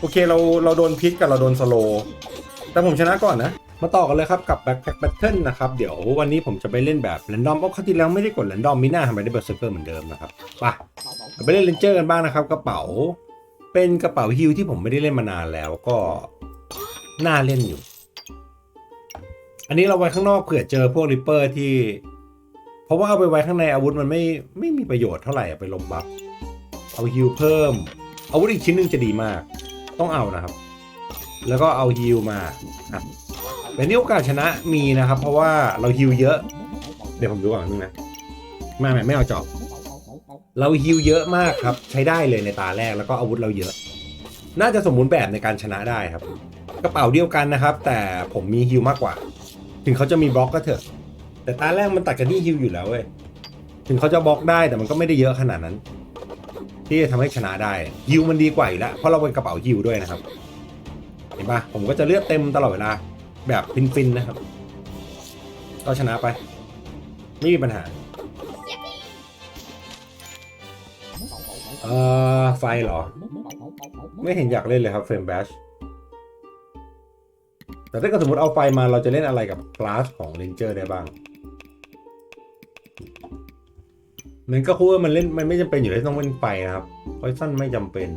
โอเคเราเราโดนพิษกับเราโดนสโลว์แต่ผมชนะก่อนนะ มาต่อกันเลยครับกับ Backpack Battle นะครับ เดี๋ยววันนี้ผมจะไปเล่นแบบแรนดอมเพราะครั้งที่แล้วไม่ได้กดแรนดอมมิน่าทำไมได้เบอร์เซอร์เกอร์เหมือนเดิมนะครับไปไปเล่นเลนเจอร์กันบ้างนะครับ กระเป๋า เป็นกระเป๋าฮิลที่ผมไม่ได้เล่นมานานแล้วก็น่าเล่นอยู่ อันนี้เราไว้ข้างนอกเผื่อเจอพวกริปเปอร์ที่ เพราะว่าเอาไปไว้ข้างในอาวุธมันไม่ไม่มีประโยชน์เท่าไหร่ไปลมบัฟเอาฮิลเพิ่ม อาวุธอีกชิ้นหนึ่งจะดีมาก ต้องเอานะครับ แล้วก็เอาฮิลมาครับแต่นี่โอกาสชนะมีนะครับ เพราะว่าเราฮิลเยอะ เดี๋ยวผมดูก่อนนึงนะไม่ไม่ไม่เอาจอบ เราฮิลเยอะมากครับ ใช้ได้เลยในตาแรกแล้วก็อาวุธเราเยอะ น่าจะสมบูรณ์แบบในการชนะได้ครับกระเป๋าเดียวกันนะครับ แต่ผมมีฮิลมากกว่า ถึงเขาจะมีบล็อกก็เถอะ แต่ตาแรกมันตัดกันที่ฮิลอยู่แล้วเว้ยถึงเขาจะบล็อกได้แต่มันก็ไม่ได้เยอะขนาดนั้น ที่จะทำให้ชนะได้ฮิวมันดีกว่าอยู่แล้วเพราะเราเป็นกระเป๋าฮิวด้วยนะครับ เห็นปะผมก็จะเลือดเต็มตลอดเวลา แบบฟินๆนะครับ ก็ชนะไป ไม่มีปัญหาเอ่อไฟเหรอ ไม่เห็นอยากเล่นเลยครับเฟรมแบชแต่ถ้าสมมติเอาไฟมาเราจะเล่นอะไรกับคลาสของเรนเจอร์ได้บ้าง มันก็คู่ว่ามันเล่นมันไม่จำเป็นอยู่แล้วต้องเป็นไฟนะครับพอยสั้นไม่จำเป็น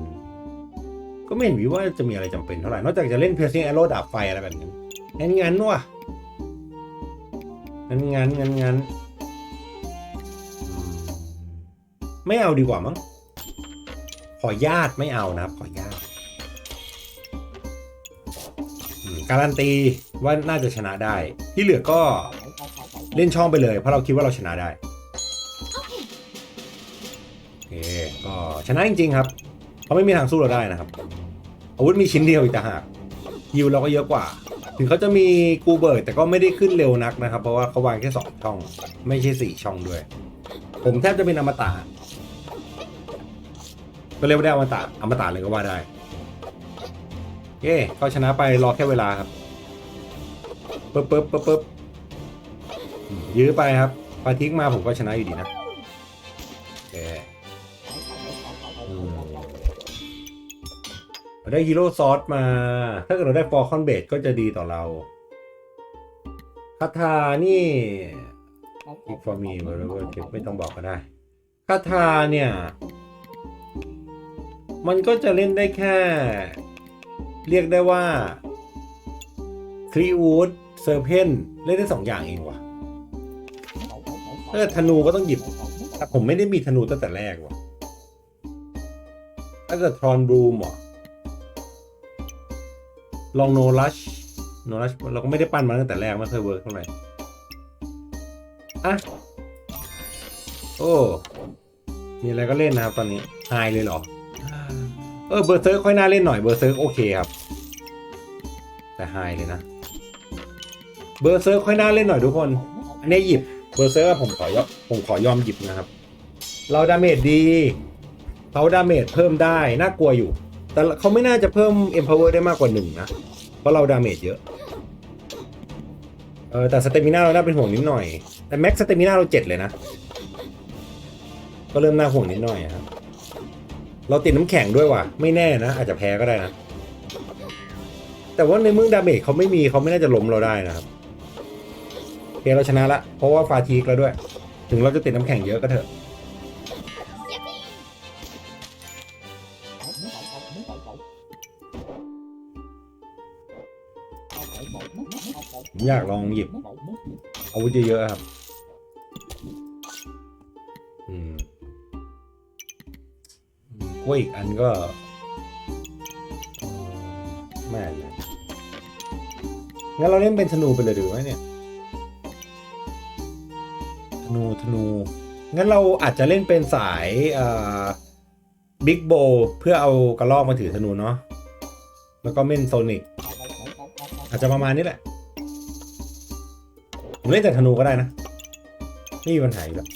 ก็ไม่เห็นวิว่าจะมีอะไรจำเป็นเท่าไหร่นอกจากจะเล่นเพ r ร์ซิ่งแอโร่ดาบไฟอะไรแบบนี้งั้นงั้นวะงั้นงั้นงั้นงั้นไม่เอาดีกว่ามั้งขอญาตไม่เอานะครับ ขอญาตอืมการันตีว่าน่าจะชนะได้ ที่เหลือก็เล่นช่องไปเลย เพราะเราคิดว่าเราชนะได้ ก็ชนะจริง ๆ ครับ เขาไม่มีทางสู้เราได้นะครับ อาวุธมีชิ้นเดียวอีกต่างหากยิวเราก็เยอะกว่า ถึงเขาจะมีกูเบิร์ดแต่ก็ไม่ได้ขึ้นเร็วนักนะครับ เพราะว่าเขาวางแค่สองช่อง ไม่ใช่สี่ช่องด้วย ผมแทบจะเป็นอมตะก็เรียกว่าได้อมตะอมตะเลยก็ว่าได้เย้ก็ชนะไปรอแค่เวลาครับปึ๊บปึ๊บปึ๊บปึ๊บยื้อไปครับพาทิ้งมาผมก็ชนะอยู่ดีนะโอเค เราได้ฮีโร่ซอสมา ถ้าเกิดเราได้ฟอร์คอนเบดก็จะดีต่อเราคาถานี่อีกฟอร์มีเวอร์เวอร์ไม่ต้องบอกก็ได้คาถาเนี่ย มันก็จะเล่นได้แค่ เรียกได้ว่าครีวูดเซอร์เพนเล่นได้สองอย่างเองว่ะถ้าเกิดธนูก็ต้องหยิบแต่ผมไม่ได้มีธนูตั้งแต่แรกว่ะถ้าเกิดทรอนบลูมอะ ลองโนลัชโนลัชเราก็ไม่ได้ปั้นมาตั้งแต่แรก ไม่เคยเวิร์กเท่าไหร่อะ โอ้ มีอะไรก็เล่นนะครับตอนนี้ไฮเลยเหรอ เออเบอร์เซิร์กค่อยน่าเล่นหน่อยเบอร์เซิร์กโอเคครับ แต่ไฮเลยนะ เบอร์เซิร์กค่อยน่าเล่นหน่อยทุกคน อันนี้หยิบเบอร์เซิร์กผมขอยอมผมขอยอมหยิบนะครับ เราดาเมจดีเขาดาเมจเพิ่มได้น่ากลัวอยู่ แต่เขาไม่น่าจะเพิ่ม empower ได้มากกว่าหนึ่งนะ เพราะเราดาเมจเยอะ เออแต่สเตมิน่าเราน่าเป็นห่วงนิดหน่อย แต่แม็กสเตมิน่าเราเจ็ดเลยนะ ก็เริ่มน่าห่วงนิดหน่อยครับ เราติดน้ำแข็งด้วยว่ะ ไม่แน่นะ อาจจะแพ้ก็ได้นะ แต่ว่าในเมื่อดาเมจเขาไม่มีเขาไม่น่าจะล้มเราได้นะครับโอเคเราชนะละ เพราะว่าฟาทีกแล้วด้วย ถึงเราจะติดน้ำแข็งเยอะก็เถอะ ผมอยากลองหยิบอาวุธเยอะๆครับ อืมกล้วยอีกอันก็แม่นนะงั้นเราเล่นเป็นธนูไปเลยดีไหมเนี่ย ธนูธนู งั้นเราอาจจะเล่นเป็นสายบิ๊กโบเพื่อเอากระลอกมาถือธนูเนาะ แล้วก็เม่นโซนิก อาจจะประมาณนี้แหละ ผมเล่นแต่ธนูก็ได้นะไม่มีปัญหาอยู่แล้ว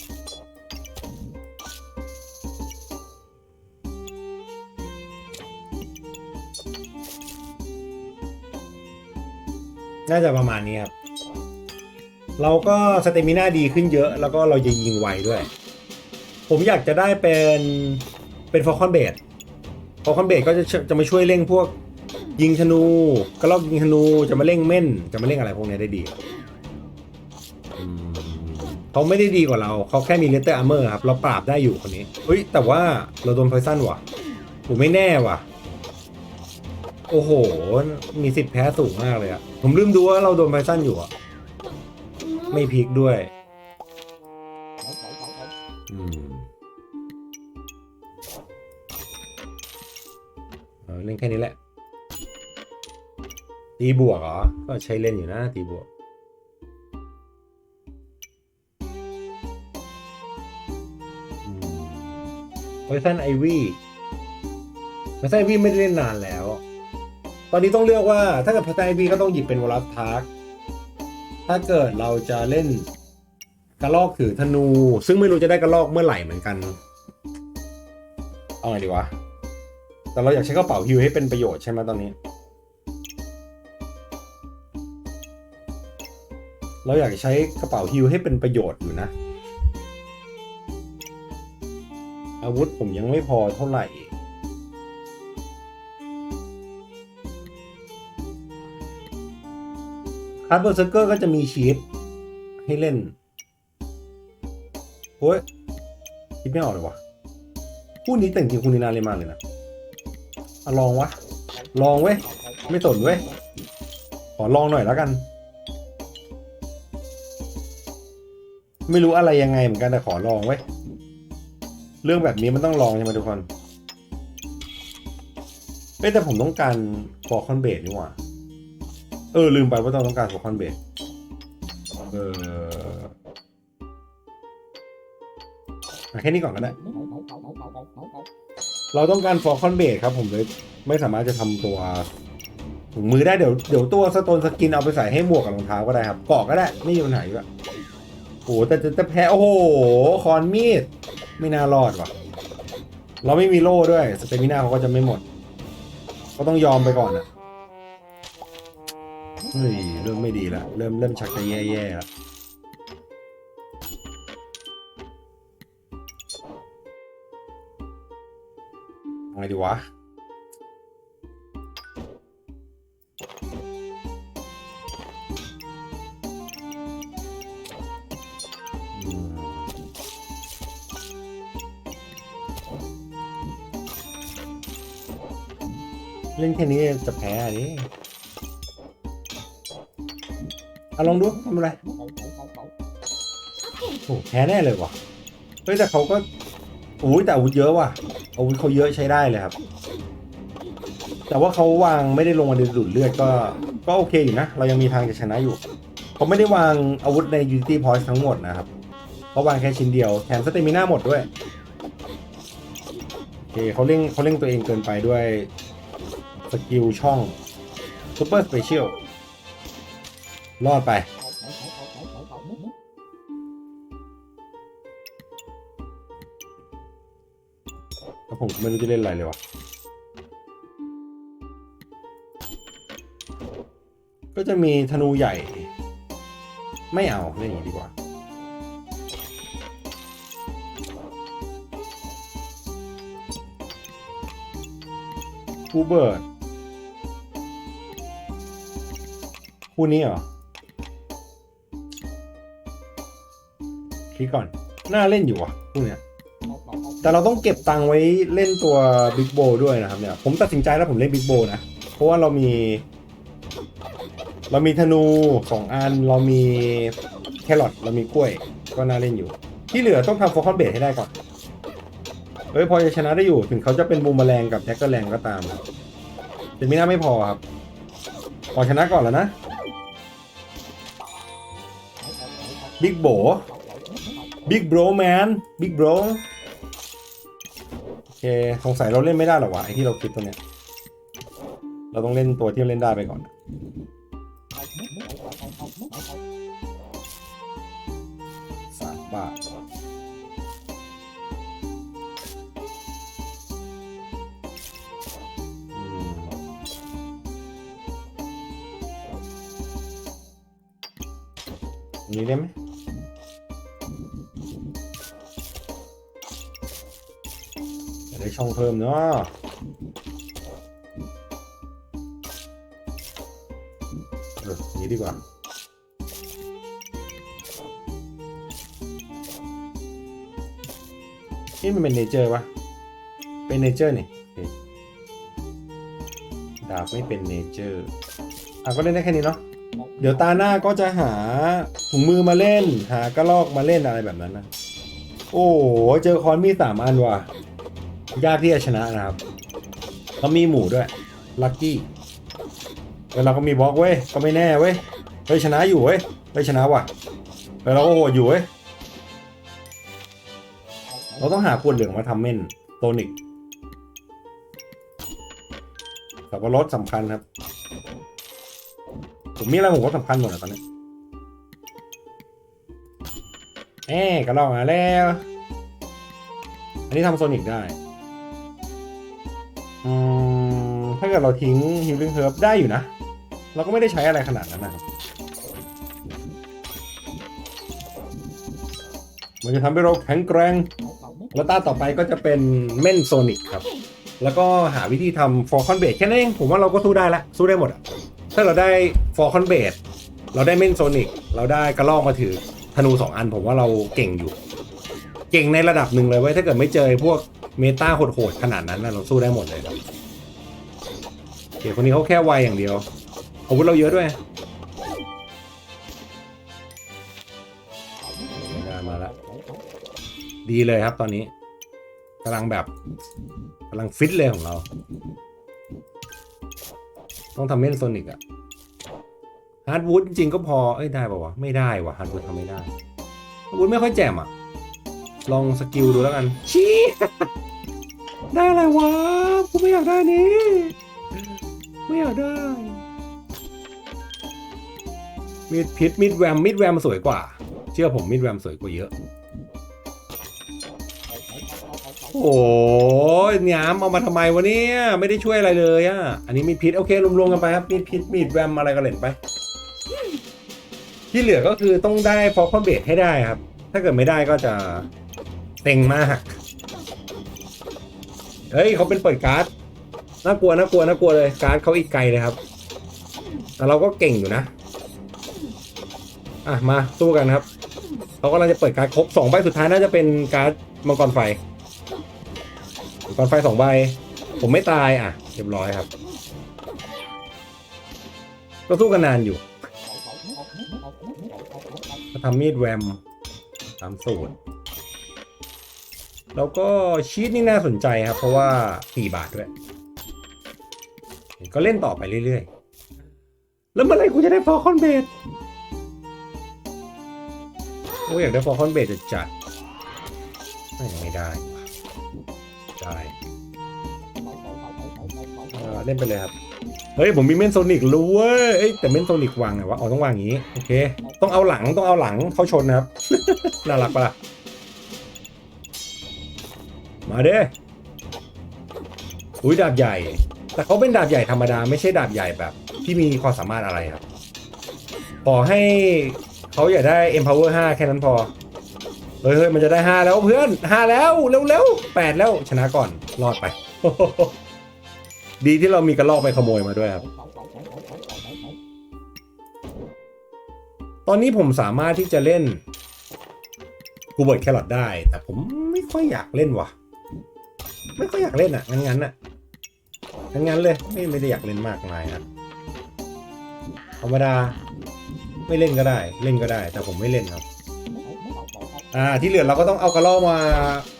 น่าจะประมาณนี้ครับ เราก็สเตมิน่าดีขึ้นเยอะ แล้วก็เราจะยิงไวด้วย ผมอยากจะได้เป็นเป็นฟอลคอนเบดพอคอนเบดก็จะจะมาช่วยเร่งพวก ยิงธนูกระลอกยิงธนูจะมาเร่งเม่น จะมาเร่งอะไรพวกนี้ได้ดีเขาไม่ได้ดีกว่าเราเขาแค่มีเลเตอร์อาร์เมอร์ครับ เราปราบได้อยู่คนนี้เฮ้ย แต่ว่าเราโดนไฟสั้นว่ะผมไม่แน่ว่ะ โอ้โห มีสิทธิ์แพ้สูงมากเลยอะผมลืมดูว่าเราโดนไฟสั้นอยู่อะไม่พลิกด้วยอืมเล่นแค่นี้แหละ ตีบวกเหรอ ก็ใช้เล่นอยู่นะตีบวกไวซันไอวี่ไวซันไอวี่ไม่ได้เล่นนานแล้ว ตอนนี้ต้องเลือกว่าถ้าเกิดไวซันไอวี่ก็ต้องหยิบเป็นวอลัสทาร์กถ้าเกิดเราจะเล่นกระลอกถือธนู ซึ่งไม่รู้จะได้กระลอกเมื่อไหร่เหมือนกัน เอาไงดีวะ แต่เราอยากใช้กระเป๋าฮิวให้เป็นประโยชน์ใช่ไหมตอนนี้ เราอยากใช้กระเป๋าฮิวให้เป็นประโยชน์อยู่นะ อาวุธผมยังไม่พอเท่าไหร่ คาร์ดเบอร์เซอร์เกอร์ก็จะมีชีตให้เล่นโอ้ยคิดไม่ออกเลยวะคู่นี้แต่งจริงคู่นี้น่าเล่นมากเลยนะอะลองวะ ลองเว้ย ไม่สนเว้ย ขอลองหน่อยแล้วกัน ไม่รู้อะไรยังไงเหมือนกันแต่ขอลองเว้ เรื่องแบบนี้มันต้องลองใช่ไหมทุกคนเอ้แต่ผมต้องการฟอร์คอนเบดนี่หว่า เออลืมไปว่าต้องต้องการฟอร์คอนเบดเออแค่นี้ก่อนก็ได้ เราต้องการฟอร์คอนเบดครับ ผมเลยไม่สามารถจะทำตัวถุงมือได้เดี๋ยวเดี๋ยวตัวสโตนสกินเอาไปใส่ให้หมวกกับรองเท้าก็ได้ครับเกาะก็ได้ไม่มีปัญหาอยู่แล้ว โอ้โหแต่แต่แต่แพ้ โอ้โห คอนมีด ไม่น่ารอดว่ะ เราไม่มีโล่ด้วย สเตมิน่าเขาก็จะไม่หมด ก็ต้องยอมไปก่อนอะเฮ้ย เริ่มไม่ดีแล้ว เริ่มเริ่มชักจะแย่ๆแล้วเอาไงดีวะ เล่นแค่นี้จะแพ้อันนี้เอาลองดูทำอะไรโอ้แพ้แน่เลยว่ะ เฮ้ยแต่เขาก็โอ้ยแต่อาวุธเยอะว่ะ อาวุธเขาเยอะใช้ได้เลยครับ แต่ว่าเขาวางไม่ได้ลงมาดูดเลือดก็ ก็โอเคอยู่นะ เรายังมีทางจะชนะอยู่ เขาไม่ได้วางอาวุธใน Unity Point ทั้งหมดนะครับเขาวางแค่ชิ้นเดียว แถมสเตมิน่าหมดด้วยโอเคเขาเร่งเขาเร่งตัวเองเกินไปด้วย สกิลช่องซูเปอร์สเปเชียลรอดไป แล้วผมไม่รู้จะเล่นอะไรเลยวะก็จะมีธนูใหญ่ ไม่เอาเล่นอย่างนี้ดีกว่าคูเบิร์ด คู่นี้เหรอคิดก่อน น่าเล่นอยู่ว่ะคู่เนี้ย แต่เราต้องเก็บตังค์ไว้เล่นตัวบิ๊กโบด้วยนะครับเนี่ย ผมตัดสินใจแล้วผมเล่นบิ๊กโบนะ เพราะว่าเรามี เรามีธนูสองอัน เรามีแครอทเรามีกล้วย ก็น่าเล่นอยู่ ที่เหลือต้องทำโฟกัสเบสให้ได้ก่อน เฮ้ยพอจะชนะได้อยู่ ถึงเขาจะเป็นบูมแมลงกับแท็กเกอร์แรงก็ตามแต่มีหน้าไม่พอครับขอชนะก่อนแล้วนะ บิ๊กโบบิ๊กโบรแมนบิ๊กโบรโอเคสงสัยเราเล่นไม่ได้หรอวะไอที่เราคิดตัวเนี้ยเราต้องเล่นตัวที่เราเล่นได้ไปก่อน สามบาทนนี้ได้ไหม ช่องเพิ่มเนาะเออนี้ดีกว่านี่มันเป็นเนเจอร์วะเป็นเนเจอร์นี่ดาบไม่เป็นเนเจอร์ อะก็เล่นได้แค่นี้เนาะ เดี๋ยวตาหน้าก็จะหาถุงมือมาเล่น หากระลอกมาเล่นอะไรแบบนั้นนะ โอ้เจอคอนมีสามอันว่ะ ยากที่จะชนะนะครับแล้วมีหมูด้วยลัคกี้แล้วเราก็มีบล็อกเว้ยก็ไม่แน่เว้ยเฮ้ยชนะอยู่เว้ยเฮ้ยชนะว่ะแล้วเราก็โหดอยู่เว้ยเราต้องหาขวดเหลืองมาทำเม่นโตนิกสับปะรดสำคัญครับ ผมมีอะไรผมก็สำคัญหมดอะตอนนี้เอ๊กระลอกมาแล้ว อันนี้ทำโซนิกได้ อืมถ้าเกิดเราทิ้งฮิลลิ่งเฮิร์บได้อยู่นะ เราก็ไม่ได้ใช้อะไรขนาดนั้นนะครับ มันจะทำให้เราแข็งแกร่งแล้วตาต่อไปก็จะเป็นเม่นโซนิกครับ แล้วก็หาวิธีทำฟอร์คอนเบดแค่นั้นเอง ผมว่าเราก็สู้ได้ละ สู้ได้หมดอะถ้าเราได้ฟอร์คอนเบดเราได้เม่นโซนิก เราได้กระลอกมาถือธนูสองอัน ผมว่าเราเก่งอยู่ เก่งในระดับหนึ่งเลยเว้ย ถ้าเกิดไม่เจอพวก เมตาโหดๆขนาดนั้นนะเราสู้ได้หมดเลยครับเดี๋ยวคนนี้เขาแค่ไวอย่างเดียวอาวุธเราเยอะด้วยได้มาแล้วดีเลยครับตอนนี้กำลังแบบกำลังฟิตเลยของเรา ต้องทำเม่นโซนิกอะฮาร์ดวูดจริงก็พอ เอ้ยได้ป่าวะ ไม่ได้วะฮาร์ดวูดทำไม่ได้ฮาร์ดวูดไม่ค่อยแจ่มอะลองสกิลดูแล้วกันชี้ ได้อะไรวะกูไม่อยากได้นี้ ไม่อยากได้มิดพิษมิดแวมมิดแวมสวยกว่า เชื่อผมมิดแวมสวยกว่าเยอะ โอ้ยหยามเอามาทำไมวะเนี่ย ไม่ได้ช่วยอะไรเลยอะ อันนี้มีพิษโอเครวมๆกันไปครับมีพิษมีดแวมอะไรก็เล่นไป ที่เหลือก็คือต้องได้ฟอลคอนเบดให้ได้ครับ ถ้าเกิดไม่ได้ก็จะเต็งมาก เฮ้ยเขาเป็นเปิดการ์ดน่ากลัวน่ากลัวน่ากลัวเลยการ์ดเขาอีกไกลเลยครับ แต่เราก็เก่งอยู่นะ อะมาสู้กันครับเขากำลังจะเปิดการ์ดครบสองใบสุดท้ายน่าจะเป็นการ์ดมังกรไฟก่อนไฟสองใบ ผมไม่ตายอะเรียบร้อยครับ ก็สู้กันนานอยู่ทำมีดแวมตามสูตร แล้วก็ชีตนี่น่าสนใจครับ เพราะว่าสี่บาทด้วย ก็เล่นต่อไปเรื่อยๆ แล้วเมื่อไรกูจะได้ฟอคอนเบดโอ้อยากได้ฟอคอนเบดจะจัดไม่ไม่ได้ว่ะได้เออเล่นไปเลยครับ เฮ้ย ผมมีเมนโซนิกรู้เว้ยเอ้ยแต่เมนโซนิกวางไงวะอ๋อต้องวางอย่างนี้ โอเค ต้องเอาหลังต้องเอาหลังเข้าชนนะครับ น่ารักปะล่ะ มาเด้อุ้ยดาบใหญ่ แต่เขาเป็นดาบใหญ่ธรรมดาไม่ใช่ดาบใหญ่แบบ ที่มีความสามารถอะไรครับ ขอให้เขาอย่าได้ empower 5 แค่นั้นพอ เฮ้ยเฮ้ยมันจะได้ 5 แล้วเพื่อน 5 แล้ว เร็วเร็วแปดแล้วชนะก่อน รอดไป ดีที่เรามีกระลอกไปขโมยมาด้วยครับ ตอนนี้ผมสามารถที่จะเล่นกูเบิร์ดแครอทได้ แต่ผมไม่ค่อยอยากเล่นว่ะ ไม่ค่อยอยากเล่นอะ งั้นงั้นอะ งั้นงั้นเลย ไม่ไม่ได้อยากเล่นมากมายนะธรรมดา ไม่เล่นก็ได้ เล่นก็ได้ แต่ผมไม่เล่นครับ อ่า ที่เหลือเราก็ต้องเอากระลอกมา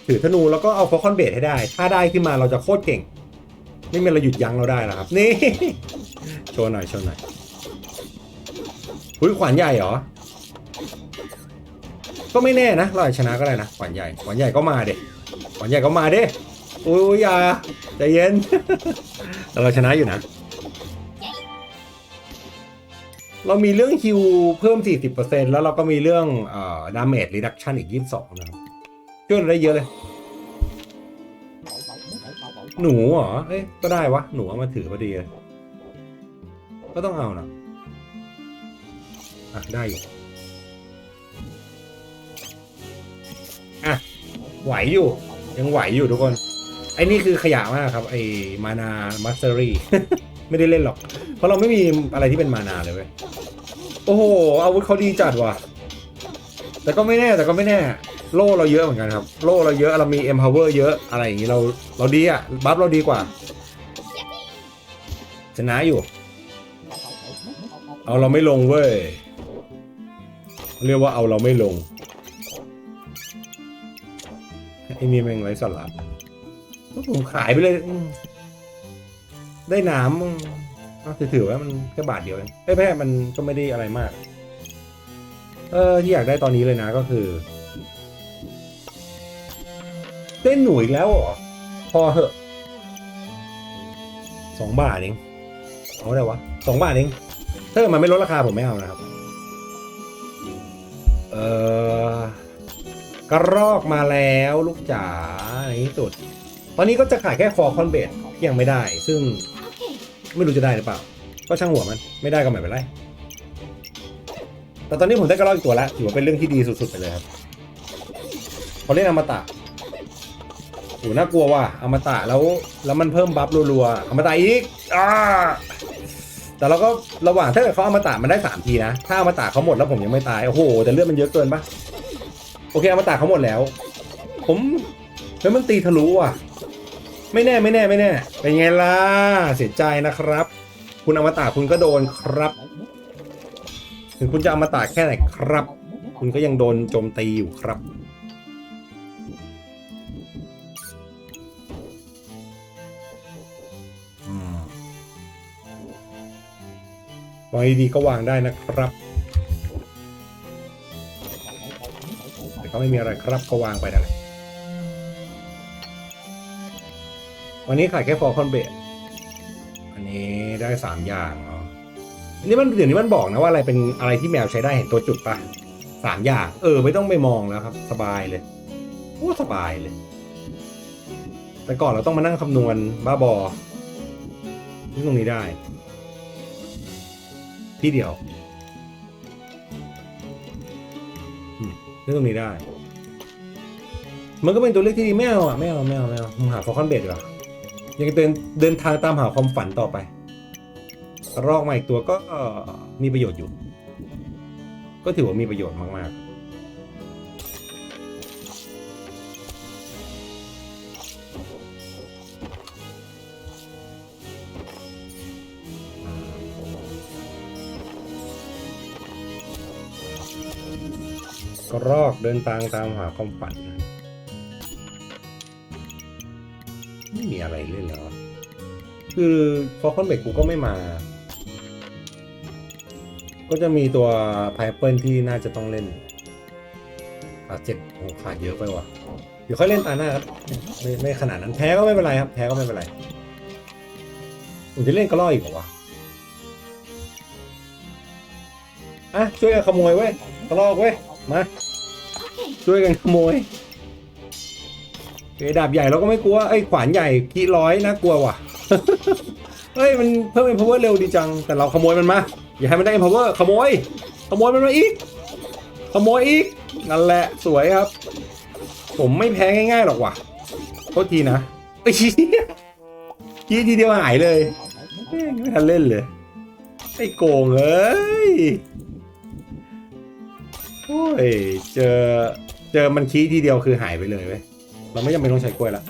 ถือธนูแล้วก็เอาฟอคอนเบดให้ได้ ถ้าได้ขึ้นมาเราจะโคตรเก่ง ไม่มีอะไรหยุดยั้งเราได้แล้วครับ นี่ โชว์หน่อย โชว์หน่อยอุ้ยขวานใหญ่เหรอ ก็ไม่แน่นะ เราอาจชนะก็ได้นะ ขวานใหญ่ ขวานใหญ่ก็มาเด็ขวานใหญ่ก็มาเด้ อุ้ยอย่าใจเย็น แต่เราชนะอยู่นะ เรามีเรื่องฮิวเพิ่ม 40%แล้วเราก็มีเรื่องเอ่อดาเมจรีดักชันอีก 22 นะครับช่วยเราได้เยอะเลย หนูเหรอ เอ้ยก็ได้วะ หนูเอามาถือพอดีเลย ก็ต้องเอานะอะ ได้อยู่ อะ ไหวอยู่ ยังไหวอยู่ทุกคน ไอ้นี่คือขยะมากครับไอ้มานามาสเตอรี่ไม่ได้เล่นหรอก เพราะเราไม่มีอะไรที่เป็นมานาเลยเว้ยโอ้โหอาวุธเขาดีจัดว่ะ แต่ก็ไม่แน่แต่ก็ไม่แน่ โล่เราเยอะเหมือนกันครับ โล่เราเยอะเรามี empower เยอะอะไรอย่างนี้เราเราดีอะบัฟเราดีกว่าชนะอยู่ เอาเราไม่ลงเว้ยเรียกว่าเอาเราไม่ลงไอ้นี่แม่งไร้สาระ ผมขายไปเลย ได้น้ำอือถือๆว่ามันแค่บาทเดียวเองไอ้แพ้มันก็ไม่ได้อะไรมาก เออที่อยากได้ตอนนี้เลยนะก็คือเต้นหนูอีกแล้วเหรอพอเหอะสองบาทเองเอาได้วะสองบาทเองถ้ามันไม่ลดราคาผมไม่เอานะครับ เออกระรอกมาแล้วลูกจ๋าในที่สุด ตอนนี้ก็จะขายแค่คอคอนเบทที่ยังไม่ได้ ซึ่งไม่รู้จะได้หรือเปล่า ก็ช่างหัวมันไม่ได้ก็ไม่เป็นไร แต่ตอนนี้ผมได้กระรอกอีกตัวแล้วถือว่าเป็นเรื่องที่ดีสุดๆไปเลยครับเขาเล่นอมตะโหน่ากลัวว่ะอมตะแล้วแล้วมันเพิ่มบัฟรัวๆอมตะอีกอ่าแต่เราก็ระหว่างถ้าเกิดเขาอมตะมันได้สามทีนะ ถ้าอมตะเขาหมดแล้วผมยังไม่ตาย โอ้โห แต่เลือดมันเยอะเกินปะโอเคอมตะเขาหมดแล้ว ผมเฮ้ยมันตีทะลุอะ ไม่แน่ไม่แน่ไม่แน่ เป็นไงล่ะ เสียใจนะครับ คุณอมตะคุณก็โดนครับ ถึงคุณจะอมตะแค่ไหนครับ คุณก็ยังโดนโจมตีอยู่ครับ วางดีๆก็วางได้นะครับ แต่ก็ไม่มีอะไรครับก็วางไปนั่นแหละ วันนี้ขายแค่ฟอร์คอนเบทอันนี้ได้สามอย่างเนาะอันนี้มันเดี๋ยวนี้มันบอกนะว่าอะไรเป็นอะไรที่แมวใช้ได้เห็นตัวจุดปะสามอย่าง เออ ไม่ต้องไปมองแล้วครับ สบายเลยโอ้สบายเลย แต่ก่อนเราต้องมานั่งคำนวณบ้าบอที่ตรงนี้ได้ ที่เดียวอืมที่ตรงนี้ได้ มันก็เป็นตัวเลขที่ดีไม่เอาอะไม่เอาไม่เอาไม่เอาผมหาฟอคอนเบดดีกว่า ยังเดินเดินทางตามหาความฝันต่อไป รอกมาอีกตัวก็มีประโยชน์อยู่ ก็ถือว่ามีประโยชน์มาก ๆกระรอกเดินทางตามหาความฝัน ม่มีอะไรเล่นแล้วอะคือฟอร์คอนเบกกูก็ไม่มา ก็จะมีตัวไพเปิลที่น่าจะต้องเล่นขาดเจ็ดโอ้ขาดเยอะไปว่ะ เดี๋ยวค่อยเล่นตาหน้าครับ ไม่ไม่ขนาดนั้นแพ้ก็ไม่เป็นไรครับ แพ้ก็ไม่เป็นไรผมจะเล่นกระล่ออีกเหรอวะอะช่วยกันขโมยเว้ยกระลอกเว้ย มา ช่วยกันขโมย เดาบใหญ่เราก็ไม่กลัวไอ้ขวานใหญ่กีร้อยน่ากลัวว่ะเฮ้ยมันเพิ่ม empower เร็วดีจัง แต่เราขโมยมันมา อย่าให้มันได้ empower ขโมย ขโมยมันมาอีก ขโมยอีก นั่นแหละสวยครับ ผมไม่แพ้ง่ายๆหรอกว่ะโทษทีนะไอ้ยกี้ทีเดียวหายเลยแม่งไม่ทันเล่นเลย ไอ้โกงเอ้ย โอ้ย เจอ เจอมันชี้ทีเดียวคือหายไปเลยเว้ย เราไม่จำเป็นต้องใช้กล้วยละ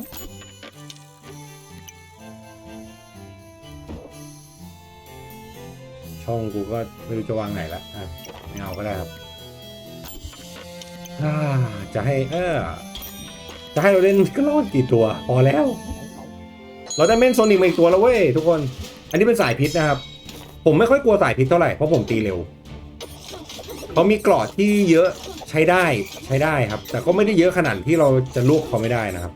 ช่องกูก็ไม่รู้จะวางไหนละอะเอาก็ได้ครับจะให้เออจะให้เราเล่นก็รอดกี่ตัวพอแล้ว เราได้เม่นโซนิกมาอีกตัวแล้วเว้ยทุกคน อันนี้เป็นสายพิษนะครับ ผมไม่ค่อยกลัวสายพิษเท่าไหร่เพราะผมตีเร็วเขามีกรอดที่เยอะ ช้ได้ใช้ได้ครับ แต่ก็ไม่ได้เยอะขนาดที่เราจะลวกเขาไม่ได้นะครับ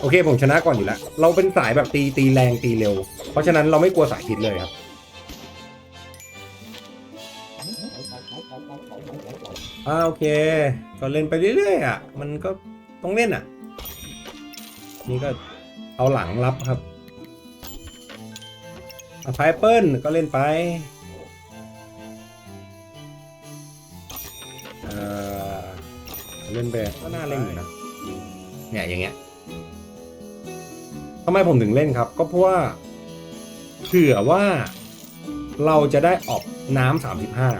โอเคผมชนะก่อนอยู่แล้ว เราเป็นสายแบบตีตีแรงตีเร็ว เพราะฉะนั้นเราไม่กลัวสายพิษเลยครับ อ่าโอเค ก็เล่นไปเรื่อยๆอะ มันก็ต้องเล่นอะ นี่ก็เอาหลังรับครับไพเปิลก็เล่นไป เล่นไปก็น่าเล่นอยู่นะเนี่ยอย่างเงี้ยทำไมผมถึงเล่นครับ ก็เพราะว่าเผื่อว่าเราจะได้ออกน้ำสามสิบห้า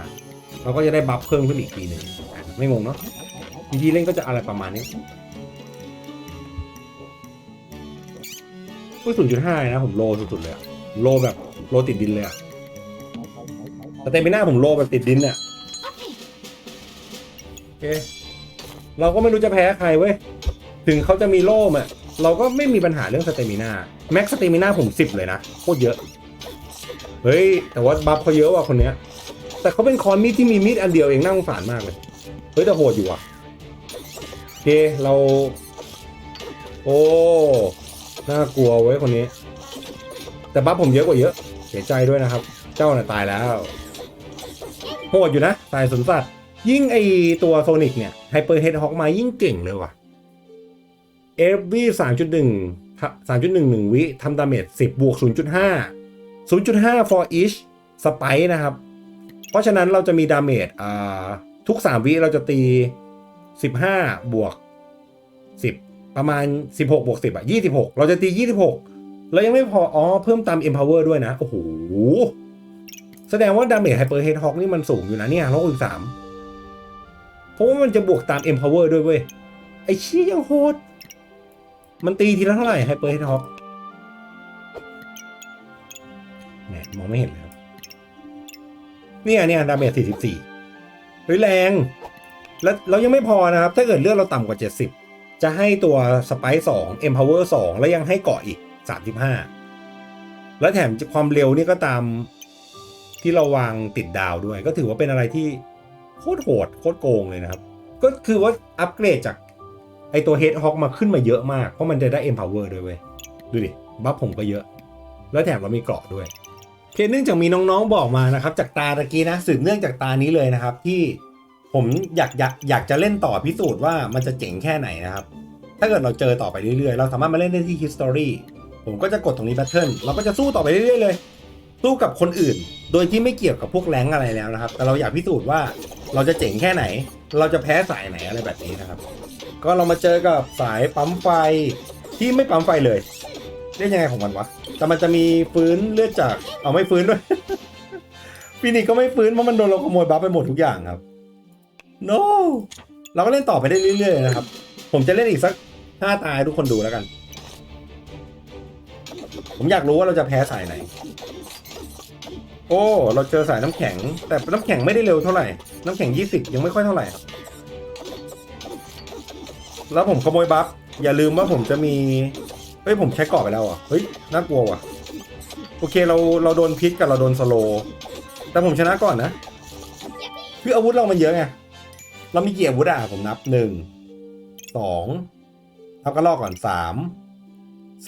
เราก็จะได้บัฟเพิ่มขึ้นอีกทีหนึ่งไม่งงเนาะวิธีเล่นก็จะอะไรประมาณนี้อุ้ยศูนย์จุดห้านะผมโลสุดๆเลยอะโลแบบโลติดดินเลยอะแต่เต็มไปหน้าผมโลแบบติดดินเนี่ยโอเค เราก็ไม่รู้จะแพ้ใครเว้ย ถึงเขาจะมีโล่มอะเราก็ไม่มีปัญหาเรื่องสเตมินาแม็กสเตมินาผมสิบเลยนะโคตรเยอะ เฮ้ย แต่ว่าบัฟเขาเยอะว่ะคนเนี้ย แต่เขาเป็นคอนมีดที่มีมีดอันเดียวเองน่าสงสารมากเลย เฮ้ยแต่โหดอยู่อะโอเคเรา โอ้น่ากลัวเว้ยคนนี้ แต่บัฟผมเยอะกว่าเยอะเสียใจด้วยนะครับ เจ้าน่ะตายแล้วโหดอยู่นะตายสนสัตว์ ยิ่งไอตัวโซนิกเนี่ยไฮเปอร์เฮดฮอกมายิ่งเก่งเลยว่ะเอฟวีสามจุดหนึ่งสามจุดหนึ่งหนึ่งวิทำดาเมจสิบบวกศูนย์จุดห้าศูนย์จุดห้า for each สไปนะครับ เพราะฉะนั้นเราจะมีดาเมจอ่าทุกสามวิเราจะตีสิบห้าบวกสิบประมาณสิบหกบวกสิบอะยี่สิบหกเราจะตียี่สิบหกแล้วยังไม่พอ อ๋อ เพิ่มตาม empower ด้วยนะ โอ้โห แสดงว่าดาเมจไฮเปอร์เฮดฮอกนี่มันสูงอยู่นะเนี่ยร้อยสาม ราะว่ามันจะบวกตาม empower ด้วยเว้ย ไอ้ชี้ยังโหด มันตีทีละเท่าไหร่ไฮเปอร์เฮดฮอกแหมมองไม่เห็นเลยครับเนี่ยเนี่ยดาเมจ44เฮ้ยแรง แล้วเรายังไม่พอนะครับ ถ้าเกิดเลือดเราต่ำกว่า 70 จะให้ตัวสไปซ์2 Empower 2แล้วยังให้เกาะอีก 35 แล้วแถมความเร็วนี่ก็ตามที่เราวางติดดาวด้วย ก็ถือว่าเป็นอะไรที่ โคตรโหดโคตรโกงเลยนะครับ ก็คือว่าอัปเกรดจากไอตัว Head Hawk มาขึ้นมาเยอะมาก เพราะมันจะได้ Empower ด้วยเว้ย ดูดิ บัฟผมก็เยอะ แล้วแถมเรามีเกราะด้วยเคเนื่องจากมีน้องๆบอกมานะครับ จากตาตะกี้นะสืบเนื่องจากตานี้เลยนะครับ ที่ผมอยากอยากอยากจะเล่นต่อพิสูจน์ว่ามันจะเจ๋งแค่ไหนนะครับ ถ้าเกิดเราเจอต่อไปเรื่อยๆ เราสามารถมาเล่นได้ที่ History ผมก็จะกดตรงนี้ Pattern เราก็จะสู้ต่อไปเรื่อยๆเลย สู้กับคนอื่น โดยที่ไม่เกี่ยวกับพวกแรงอะไรแล้วนะครับ แต่เราอยากพิสูจน์ว่า เราจะเจ๋งแค่ไหน เราจะแพ้สายไหนอะไรแบบนี้นะครับ ก็เรามาเจอกับสายปั๊มไฟที่ไม่ปั๊มไฟเลยเล่นยังไงของมันวะ แต่มันจะมีฟื้นเลือดจาก เอาไม่ฟื้นด้วยฟินิกก็ไม่ฟื้นเพราะมันโดนเราขโมยบัฟไปหมดทุกอย่างครับ no เราก็เล่นต่อไปได้เรื่อยๆนะครับ ผมจะเล่นอีกสักห้าตายทุกคนดูแล้วกัน ผมอยากรู้ว่าเราจะแพ้สายไหน โอ้ เราเจอสายน้ำแข็ง แต่น้ำแข็งไม่ได้เร็วเท่าไหร่ น้ำแข็งยี่สิบยังไม่ค่อยเท่าไหร่ครับแล้วผมขโมยบัฟ อย่าลืมว่าผมจะมี เฮ้ย ผมใช้เกาะไปแล้วอะ เฮ้ย น่ากลัวว่ะ โอเค เรา เราโดนพิษกับเราโดนสโล แต่ผมชนะก่อนนะ คืออาวุธเรามันเยอะไง เรามีเกี่อาวุธอะ ผมนับหนึ่ง สองเอากระลอกก่อนสาม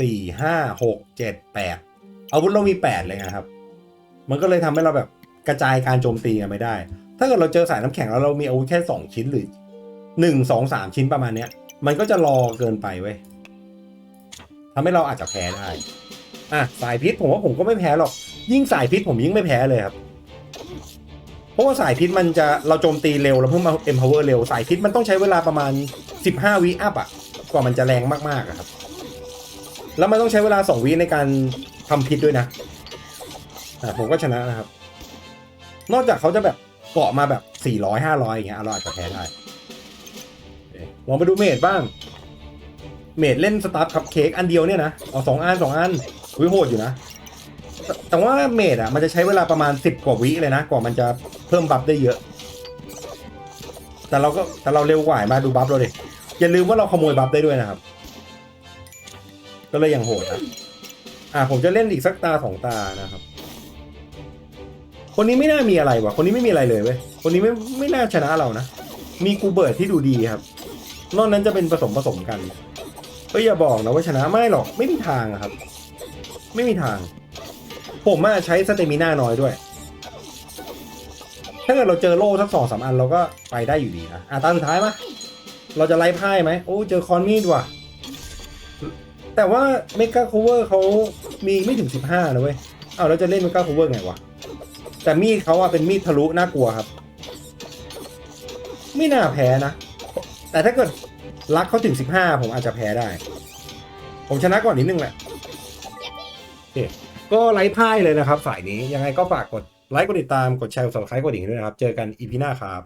สี่ ห้า หก เจ็ด แปดอาวุธเรามีแปดเลยนะครับ มันก็เลยทำให้เราแบบกระจายการโจมตีกันไม่ได้ ถ้าเกิดเราเจอสายน้ำแข็งแล้วเรามีอาวุธแค่สองชิ้นหรือหนึ่งสองสามชิ้นประมาณเนี้ย มันก็จะรอเกินไปเว้ยทำให้เราอาจจะแพ้ได้ อะสายพิษผมว่าผมก็ไม่แพ้หรอก ยิ่งสายพิษผมยิ่งไม่แพ้เลยครับ เพราะว่าสายพิษมันจะเราโจมตีเร็วเราเพิ่มมา empower เร็ว สายพิษมันต้องใช้เวลาประมาณ 15 วิอัพอะกว่ามันจะแรงมากๆอะครับ แล้วมันต้องใช้เวลา 2 วิในการทำพิษด้วยนะ อะผมก็ชนะนะครับ นอกจากเขาจะแบบเกาะมาแบบ400 500อยอย่างเงี้ยเราอาจจะแพ้ได้เอ๊ะลองไปดูเมดบ้าง เมดเล่นสตาร์ทคัพเค้กอันเดียวเนี่ยนะเอาสองอันสองอันวิโหดอยู่นะแต่แต่ว่าเมดอะมันจะใช้เวลาประมาณสิบกว่าวิเลยนะกว่ามันจะเพิ่มบัฟได้เยอะ แต่เราก็แต่เราเร็วกว่ามาดูบัฟเราดิอย่าลืมว่าเราขโมยบัฟได้ด้วยนะครับ ก็เลยยังโหดนะอะผมจะเล่นอีกสักตาสองตานะครับ คนนี้ไม่น่ามีอะไรว่ะคนนี้ไม่มีอะไรเลยเว้ย คนนี้ไม่ไม่น่าชนะเรานะ มีกูเบิร์ดที่ดูดีครับ นอกนั้นจะเป็นผสมผสมกันก็อย่าบอกนะว่าชนะไม่หรอก ไม่มีทางครับ ไม่มีทาง ผมอะใช้สเตมิน่าน้อยด้วย ถ้าเกิดเราเจอโล่สักสองสามอันเราก็ไปได้อยู่ดีนะ อะตาสุดท้ายมะเราจะไล่ไพ่ไหม โอ้ เจอคอนมีดว่ะ แต่ว่าเมกาคูเวอร์เขามีไม่ถึงสิบห้านะเว้ย เอาแล้วจะเล่นเมกาคูเวอร์ไงวะ แต่มีดเขาอะเป็นมีดทะลุน่ากลัวครับ ไม่น่าแพ้นะ แต่ถ้าเกิดรักเขาถึงสิบห้าผมอาจจะแพ้ได้ ผมชนะก่อนนิดนึงแหละโอเคก็ไพ่ายเลยนะครับ ฝ่ายนี้ยังไงก็ฝากกดไลค์กดติดตามกดแชร์กดซับสไครต์กดดิ่งด้วยนะครับ เจอกันอีพีหน้าครับ